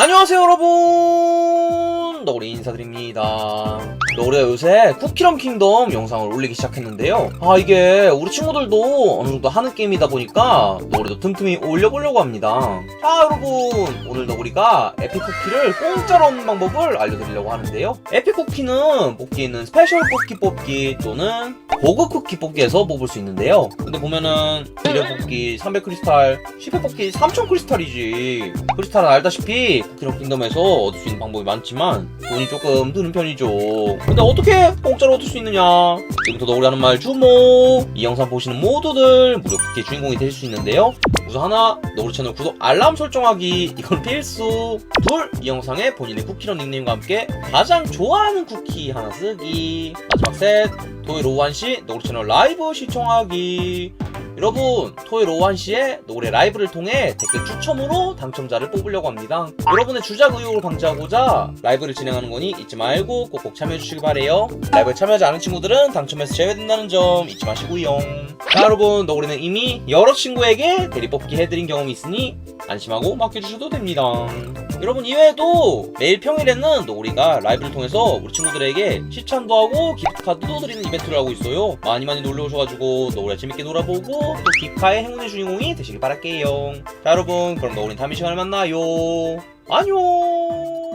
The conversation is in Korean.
안녕하세요 여러분. 너구리 인사드립니다. 너구리가 요새 쿠키런 킹덤 영상을 올리기 시작했는데요. 아 이게 우리 친구들도 어느 정도 하는 게임이다 보니까 너구리도 틈틈이 올려보려고 합니다. 자 여러분. 오늘 너구리가 에픽쿠키를 공짜로 얻는 방법을 알려드리려고 하는데요. 에픽쿠키는 뽑기는 스페셜 뽑기 뽑기 또는 고급 쿠키 뽑기에서 뽑을 수 있는데요. 근데 보면은 1회 뽑기 300 크리스탈 10회 뽑기 3000 크리스탈이지. 크리스탈은 알다시피 쿠키런 킹덤에서 얻을 수 있는 방법이 많지만 돈이 조금 드는 편이죠. 근데 어떻게 공짜로 얻을 수 있느냐? 지금부터 너구리 하는 말 주목! 이 영상 보시는 모두들 무료 쿠키의 주인공이 되실 수 있는데요 우선 하나 너구리 채널 구독 알람 설정하기. 이건 필수. 둘 이 영상에 본인의 쿠키런 닉네임과 함께 가장 좋아하는 쿠키 하나 쓰기. 마지막 셋 토요일 오후 1시 너구리 채널 라이브 시청하기 여러분 토요일 오후 1시에 노래 라이브를 통해 댓글 추첨으로 당첨자를 뽑으려고 합니다. 여러분의 주작 의혹을 방지하고자 라이브를 진행하는 거니 잊지 말고 꼭꼭 참여해주시기 바래요. 라이브에 참여하지 않은 친구들은 당첨에서 제외된다는 점 잊지 마시고요. 자 여러분 너구리는 이미 여러 친구에게 대리뽑기 해드린 경험이 있으니 안심하고 맡겨주셔도 됩니다. 여러분 이외에도 매일 평일에는 너구리가 라이브를 통해서 우리 친구들에게 시찬도 하고 기프트카드도 드리는 이벤트를 하고 있어요. 많이 많이 놀러 오셔가지고 너구리가 재밌게 놀아보고 또 기카의 행운의 주인공이 되시길 바랄게요. 자 여러분 그럼 너구리 다음 이 시간에 만나요. 안녕